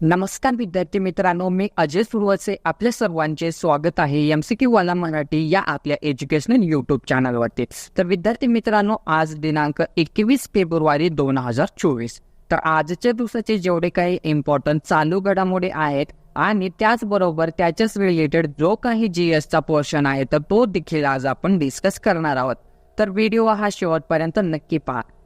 नमस्कार विद्यार्थी मित्रांनो मी अजय सुरवसे. आपल्या सर्वांचे स्वागत आहे एम सी क्यू वाला मराठी या आपल्या एज्युकेशनल युट्यूब चॅनलवरती. तर विद्यार्थी मित्रांनो आज दिनांक एकवीस फेब्रुवारी दोन हजार चोवीस. तर आजच्या दिवसाचे जेवढे काही इम्पॉर्टंट चालू घडामोडी आहेत आणि त्याचबरोबर त्याच्याच रिलेटेड जो काही जी एसचा पोर्शन आहे तर तो देखील आज आपण डिस्कस करणार आहोत. तर व्हिडिओ हा शेवटपर्यंत नक्की पहा.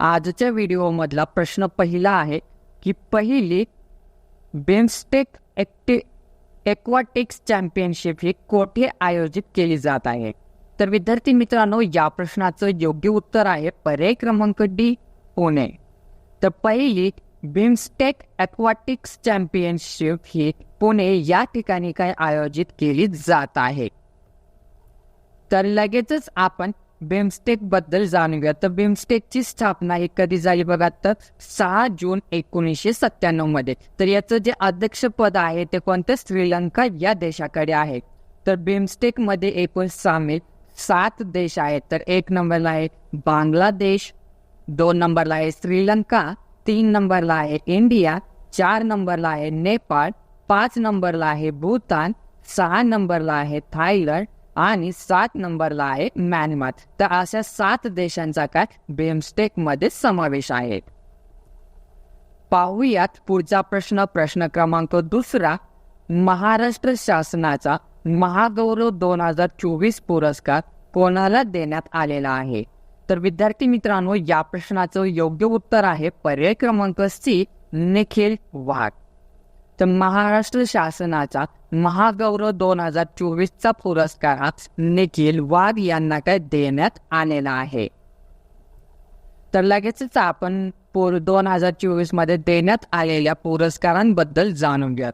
आजच्या व्हिडिओमधला प्रश्न पहिला आहे की पहिली बिमस्टेक ॲक्टि एक्वाटिक्स चॅम्पियनशिप ही कोठे आयोजित केली जात आहे? तर विद्यार्थी मित्रांनो या प्रश्नाचं योग्य उत्तर आहे पर्याय क्रमांक डी पुणे. तर पहिली बिमस्टेक ॲक्वाटिक्स चॅम्पियनशिप ही पुणे या ठिकाणी काय आयोजित केली जात आहे? तर लगेचच आपण बिमस्टेकबद्दल जाणूया. तर बिमस्टेकची स्थापना ही कधी झाली बघा तर सहा जून एकोणीसशे सत्त्याण्णवमध्ये. तर याचं जे अध्यक्षपद आहे ते कोणतं? श्रीलंका या देशाकडे आहे. तर बिमस्टेकमध्ये एकूण सामील सात देश आहेत. तर एक नंबरला आहे बांगलादेश दोन नंबरला आहे श्रीलंका तीन नंबरला आहे इंडिया चार नंबरला आहे नेपाळ पाच नंबरला आहे भूतान सहा नंबरला आहे थायलंड आणि सात नंबरला आहे म्यानमार तर अशा सात देशांचा काय? बेमस्टेकमध्ये समावेश आहे. पाहूयात पुढचा प्रश्न प्रश्न क्रमांक दुसरा. महाराष्ट्र शासनाचा महागौरव दोन हजार चोवीस पुरस्कार कोणाला देण्यात आलेला आहे? तर विद्यार्थी मित्रांनो या प्रश्नाचं योग्य उत्तर आहे पर्याय क्रमांक सी निखिल वाघ. तर महाराष्ट्र शासनाचा महागौरव दोन हजार चोवीसचा पुरस्कार हा निखिल वाघ यांना काय देण्यात आलेला आहे. तर लगेचच आपण पूर दोन हजार चोवीसमध्ये देण्यात आलेल्या पुरस्कारांबद्दल जाणून घ्या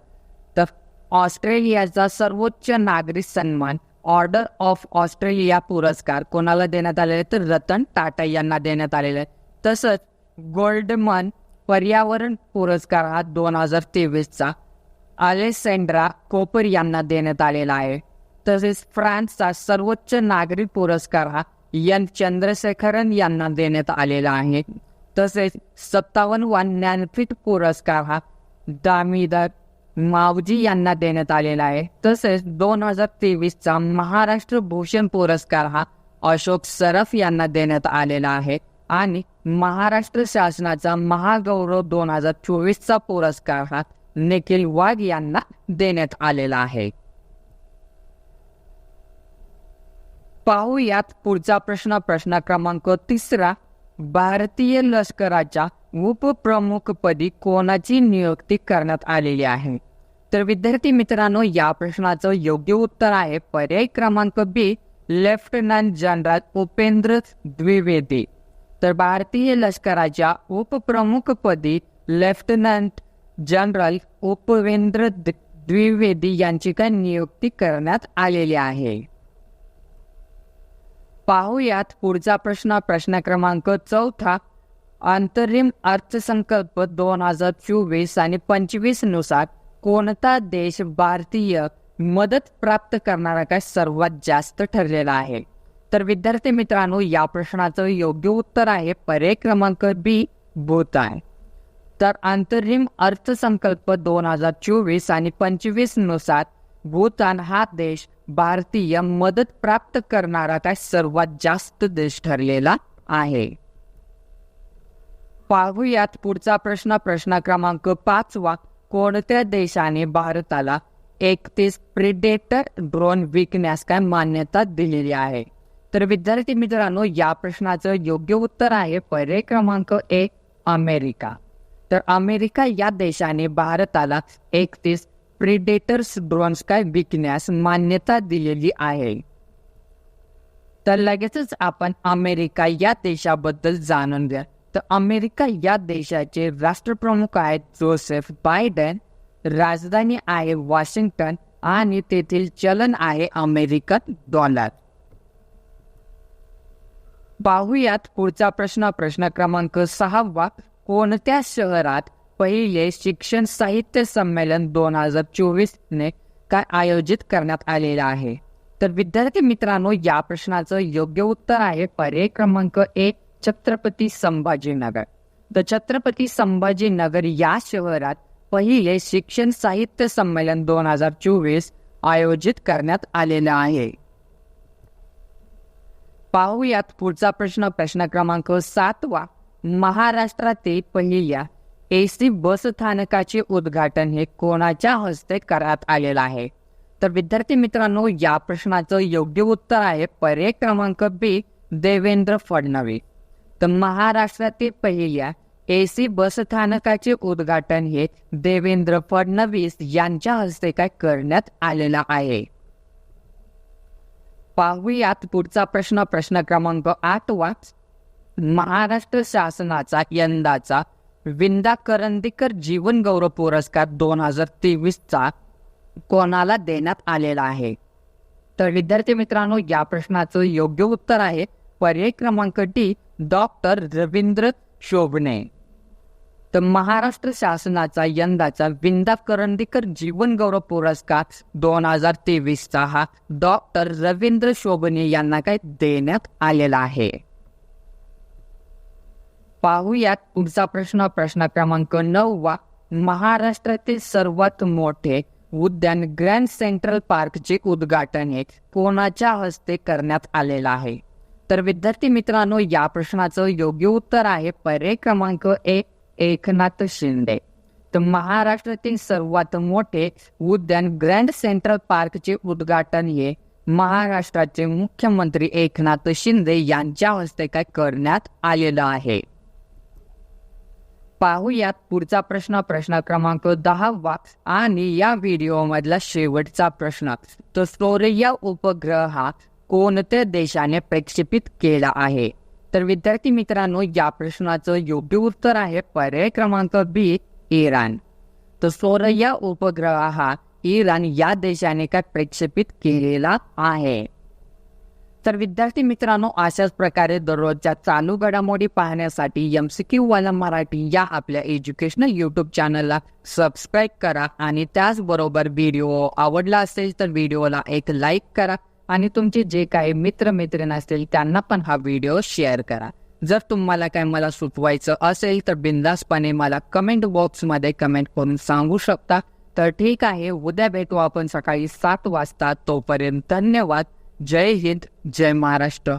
तर ऑस्ट्रेलियाचा सर्वोच्च नागरी सन्मान ऑर्डर ऑफ ऑस्ट्रेलिया पुरस्कार कोणाला देण्यात आलेला आहे? तर रतन टाटा यांना देण्यात आलेला आहे. तसंच गोल्डमन पर्यावरण पुरस्कार हा दोन हजार तेवीसचा अलेसेंड्रा कोपर यांना देण्यात आलेला आहे. तसेच फ्रान्सचा सर्वोच्च नागरी पुरस्कार हा एन. चंद्रशेखरन यांना देण्यात आलेला आहे. तसेच सत्तावन्न ज्ञानपीठ पुरस्कार हा दामीदार मावजी यांना देण्यात आलेला आहे. तसेच दोन हजार तेवीसचा महाराष्ट्र भूषण पुरस्कार हा अशोक सरफ यांना देण्यात आलेला आहे. आणि महाराष्ट्र शासनाचा महागौरव दोन हजार चोवीसचा पुरस्कार हा निखिल वाघ यांना देण्यात आलेला आहे. पाहूयात पुढचा प्रश्न. प्रश्न क्रमांक तिसरा. भारतीय लष्कराच्या उपप्रमुखपदी कोणाची नियुक्ती करण्यात आलेली आहे? तर विद्यार्थी मित्रांनो या प्रश्नाचं योग्य उत्तर आहे पर्याय क्रमांक B lieutenant general Upendra Dwivedi. तर भारतीय लष्कराच्या उपप्रमुखपदी लेफ्टनंट जनरल उपवेंद्र द्विवेदी यांची काय नियुक्ती करण्यात आलेली आहे? पाहूयात पुढचा प्रश्न. प्रश्न क्रमांक चौथा. अंतरिम अर्थसंकल्प दोन हजार चोवीस आणि पंचवीसनुसार कोणता देश भारतीय मदत प्राप्त करणारा काय सर्वात जास्त ठरलेला आहे? तर विद्यार्थी मित्रांनो या प्रश्नाचं योग्य उत्तर आहे. पर्याय क्रमांक बी भूतान तर अंतरिम अर्थसंकल्प दोन हजार चोवीस आणि पंचवीसनुसार भूतान हा देश भारतीय मदत प्राप्त करणारा काय सर्वात जास्त देश ठरलेला आहे? पाहूयात पुढचा प्रश्न. प्रश्न क्रमांक पाचवा. कोणत्या देशाने भारताला एकतीस प्रिडेटर ड्रोन विकण्यास काय मान्यता दिलेली आहे? तर विद्यार्थी मित्रांनो या प्रश्नाचं योग्य उत्तर आहे पर्याय क्रमांक एक अमेरिका. तर अमेरिका या देशाने भारताला एकतीस प्रिडेटर्स ड्रोन्स काय विकण्यास मान्यता दिलेली आहे. तर लगेचच आपण अमेरिका या देशाबद्दल जाणून घ्या. तर अमेरिका या देशाचे राष्ट्रप्रमुख आहेत जोसेफ बायडन राजधानी आहे वॉशिंग्टन आणि तेथील चलन आहे अमेरिकन डॉलर. पाहूयात पुढचा प्रश्न. प्रश्न क्रमांक सहावा कोणत्या शहरात पहिले शिक्षण साहित्य संमेलन दोन हजार चोवीस ने काय आयोजित करण्यात आलेलं आहे? तर विद्यार्थी मित्रांनो या प्रश्नाचं योग्य उत्तर आहे पर्याय क्रमांक एक छत्रपती संभाजीनगर. तर छत्रपती संभाजीनगर या शहरात पहिले शिक्षण साहित्य संमेलन दोन हजार चोवीस आयोजित करण्यात आलेलं आहे. पाहूयात पुढचा प्रश्न प्रश्न क्रमांक सातवा. महाराष्ट्रातील पहिल्या एसी बस स्थानकाचे उद्घाटन हे कोणाच्या हस्ते करण्यात आलेलं आहे? तर विद्यार्थी मित्रांनो या प्रश्नाचं योग्य उत्तर आहे पर्याय क्रमांक बी देवेंद्र फडणवीस. तर महाराष्ट्रातील पहिल्या एसी बस स्थानकाचे उद्घाटन हे देवेंद्र फडणवीस यांच्या हस्ते काय करण्यात आलेलं आहे? पाहूयात पुढचा प्रश्न प्रश्न क्रमांक आठवा महाराष्ट्र शासनाचा यंदाचा विंदा करंदीकर जीवन गौरव पुरस्कार दोन हजार तेवीसचा कोणाला देण्यात आलेला आहे? तर विद्यार्थी मित्रांनो या प्रश्नाचं योग्य उत्तर आहे. पर्याय क्रमांक डी डॉक्टर रवींद्र शोभणे. तर महाराष्ट्र शासनाचा यंदाचा विंदा करंदीकर जीवन गौरव पुरस्कार दोन हजार तेवीसचा हा डॉक्टर रवींद्र शोभने यांना काय देण्यात आलेला आहे. पाहूयात पुढचा प्रश्न. प्रश्न क्रमांक नववा. महाराष्ट्रातील सर्वात मोठे उद्यान ग्रँड सेंट्रल पार्कचे उद्घाटन हे कोणाच्या हस्ते करण्यात आलेलं आहे? तर विद्यार्थी मित्रांनो या प्रश्नाचं योग्य उत्तर आहे पर्याय क्रमांक एक. एकनाथ शिंदे तर महाराष्ट्रातील सर्वात मोठे उद्यान ग्रँड सेंट्रल पार्कचे उद्घाटन हे महाराष्ट्राचे मुख्यमंत्री एकनाथ शिंदे यांच्या हस्ते काय करण्यात आलेलं आहे. पाहूयात पुढचा प्रश्न प्रश्न क्रमांक दहावा आणि या व्हिडिओ मधला शेवटचा प्रश्न. तर सौर्य उपग्रह हा कोणत्या देशाने प्रक्षेपित केला आहे? तर विद्यार्थी मित्रांनो या प्रश्नाचं योग्य उत्तर आहे पर्याय क्रमांक बी इराण. तर सूर्य उपग्रह हा इराण या देशाने काय प्रक्षेपित केलेला आहे. तर विद्यार्थी मित्रांनो अशाच प्रकारे दररोजच्या चालू घडामोडी पाहण्यासाठी एम सी क्यू वाला मराठी या आपल्या एज्युकेशनल यूट्यूब चॅनलला सबस्क्राईब करा आणि त्याचबरोबर व्हिडिओ आवडला असेल तर व्हिडिओला एक लाईक करा आणि तुमचे जे काही मित्र मैत्रीण असतील त्यांना पण हा व्हिडिओ शेअर करा. जर तुम्हाला काय मला सुचवायचं असेल तर बिंदासपणे मला कमेंट बॉक्समध्ये कमेंट करून सांगू शकता. तर ठीक आहे उद्या भेटू आपण सकाळी सात वाजता. तोपर्यंत धन्यवाद. जय हिंद जय महाराष्ट्र.